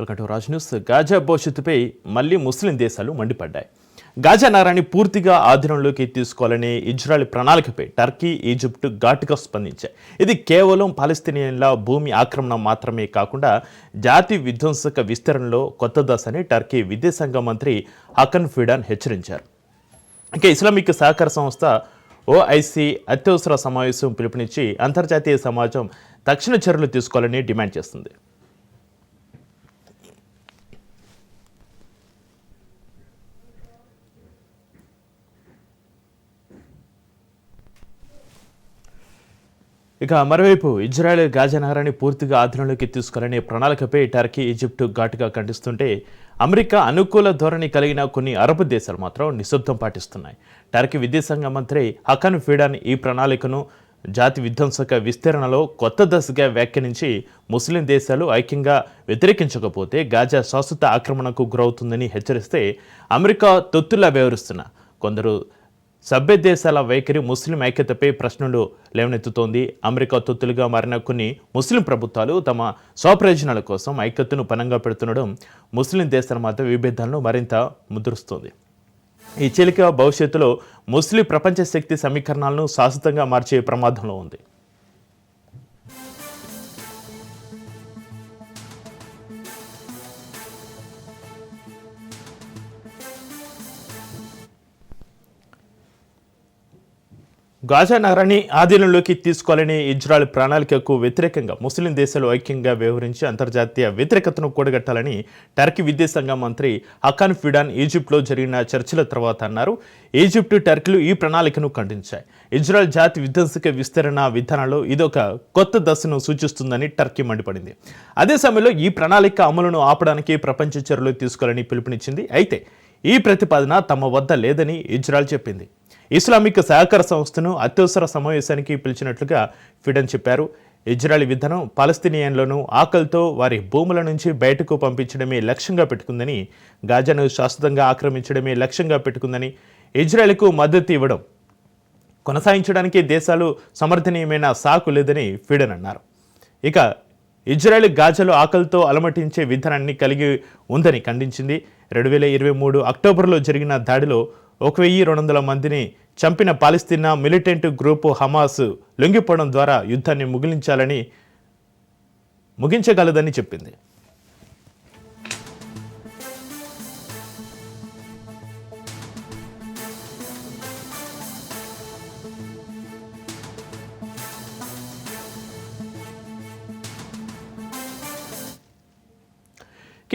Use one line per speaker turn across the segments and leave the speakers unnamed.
Welcome to Raj news. Gaza భవిష్యత్తుపై మళ్ళీ ముస్లిం దేశాలు మండిపడ్డాయి. గాజా నగరాన్ని పూర్తిగా ఆధీనంలోకి తీసుకోవాలనే ఇజ్రాయెల్ ప్రణాళికపై టర్కీ ఈజిప్ట్ ఘాటుగా స్పందించాయి. ఇది కేవలం పాలస్తీనియన్ల భూమి ఆక్రమణ మాత్రమే కాకుండా జాతి విధ్వంసక విస్తరణలో కొత్త దశ అని టర్కీ విదేశాంగ మంత్రి హకన్ ఫిడాన్ హెచ్చరించారు. ఇక ఇస్లామిక్ సహకార సంస్థ ఓఐసి అత్యవసర సమావేశం పిలుపునిచ్చి అంతర్జాతీయ సమాజం తక్షణ చర్యలు తీసుకోవాలని డిమాండ్ చేస్తుంది. ఇక మరోవైపు ఇజ్రాయెల్ గాజా నగరాన్ని పూర్తిగా ఆధీనంలోకి తీసుకోవాలనే ప్రణాళికపై టర్కీ ఈజిప్టు ఘాటుగా ఖండిస్తుంటే అమెరికా అనుకూల ధోరణి కలిగిన కొన్ని అరబ్ దేశాలు మాత్రం నిశ్శబ్దం పాటిస్తున్నాయి. టర్కీ విదేశాంగ మంత్రి హకన్ ఫీడాన్ ఈ ప్రణాళికను జాతి విధ్వంసక విస్తరణలో కొత్త దశగా వ్యాఖ్యానించి ముస్లిం దేశాలు ఐక్యంగా వ్యతిరేకించకపోతే గాజా శాశ్వత ఆక్రమణకు గురవుతుందని హెచ్చరిస్తే అమెరికా తొత్తులా వ్యవహరిస్తున్న కొందరు సభ్య దేశాల వైఖరి ముస్లిం ఐక్యతపై ప్రశ్నలు లేవనెత్తుతోంది. అమెరికా తొత్తులుగా మారిన కొన్ని ముస్లిం ప్రభుత్వాలు తమ స్వప్రయోజనాల కోసం ఐక్యతను పనంగా పెడుతుండడం ముస్లిం దేశాల మధ్య విభేదాలను మరింత ముద్రుస్తోంది. ఈ చీలిక భవిష్యత్తులో ముస్లిం ప్రపంచ శక్తి సమీకరణాలను శాశ్వతంగా మార్చే ప్రమాదంలో ఉంది. గాజా నగరాన్ని ఆధీనంలోకి తీసుకోవాలని ఇజ్రాయెల్ ప్రణాళికకు వ్యతిరేకంగా ముస్లిం దేశాలు ఐక్యంగా వ్యవహరించి అంతర్జాతీయ వ్యతిరేకతను కూడగట్టాలని టర్కీ విదేశాంగ మంత్రి హకాన్ ఫిడాన్ ఈజిప్ట్లో జరిగిన చర్చల తర్వాత అన్నారు. ఈజిప్ట్ టర్కీలు ఈ ప్రణాళికను ఖండించాయి. ఇజ్రాయెల్ జాతి విధ్వంసక విస్తరణ విధానంలో ఇదొక కొత్త దశను సూచిస్తుందని టర్కీ మండిపడింది. అదే సమయంలో ఈ ప్రణాళిక అమలును ఆపడానికి ప్రపంచ చర్యలు తీసుకోవాలని పిలుపునిచ్చింది. అయితే ఈ ప్రతిపాదన తమ వద్ద లేదని ఇజ్రాయెల్ చెప్పింది. ఇస్లామిక్ సహకార సంస్థను అత్యవసర సమావేశానికి పిలిచినట్లుగా ఫిడన్ చెప్పారు. ఇజ్రాయెల్ విధానం పాలస్తీనియన్లను ఆకలితో వారి భూముల నుంచి బయటకు పంపించడమే లక్ష్యంగా పెట్టుకుందని గాజాను శాశ్వతంగా ఆక్రమించడమే లక్ష్యంగా పెట్టుకుందని ఇజ్రాయెల్కు మద్దతు ఇవ్వడం కొనసాగించడానికి దేశాలు సమర్థనీయమైన సాకు లేదని ఫిడన్ అన్నారు. ఇక ఇజ్రాయెల్ గాజాలో ఆకలితో అలమటించే విధానాన్ని కలిగి ఉందని ఖండించింది. రెండు వేల ఇరవై మూడు అక్టోబర్లో జరిగిన దాడిలో ఒక వెయ్యి రెండు వందల మందిని చంపిన పాలిస్తీనా మిలిటెంట్ గ్రూపు హమాస్ లొంగిపోవడం ద్వారా యుద్ధాన్ని ముగిలించాలని ముగించగలదని చెప్పింది.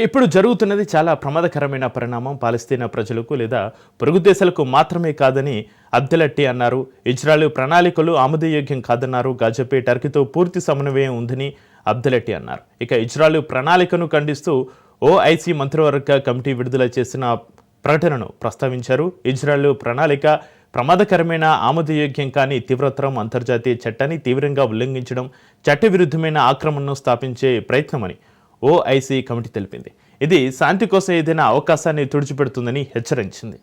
ఇప్పుడు జరుగుతున్నది చాలా ప్రమాదకరమైన పరిణామం పాలస్తీనా ప్రజలకు లేదా పొరుగు దేశాలకు మాత్రమే కాదని అబ్దెలట్టి అన్నారు. ఇజ్రాయెల్ ప్రణాళికలు ఆమోదయోగ్యం కాదన్నారు. గాజాపై టర్కీతో పూర్తి సమన్వయం ఉందని అబ్దెలట్టి అన్నారు. ఇక ఇజ్రాయెల్ ప్రణాళికను ఖండిస్తూ ఓఐసీ మంత్రివర్గ కమిటీ విడుదల చేసిన ప్రకటనను ప్రస్తావించారు. ఇజ్రాయెల్ ప్రణాళిక ప్రమాదకరమైన ఆమోదయోగ్యం కాని తీవ్రతరం అంతర్జాతీయ చట్టాన్ని తీవ్రంగా ఉల్లంఘించడం చట్టవిరుద్ధమైన ఆక్రమణను స్థాపించే ప్రయత్నమని ఓఐసీ కమిటీ తెలిపింది. ఇది శాంతి కోసం ఏదైనా అవకాశాన్ని తుడిచిపెడుతుందని హెచ్చరించింది.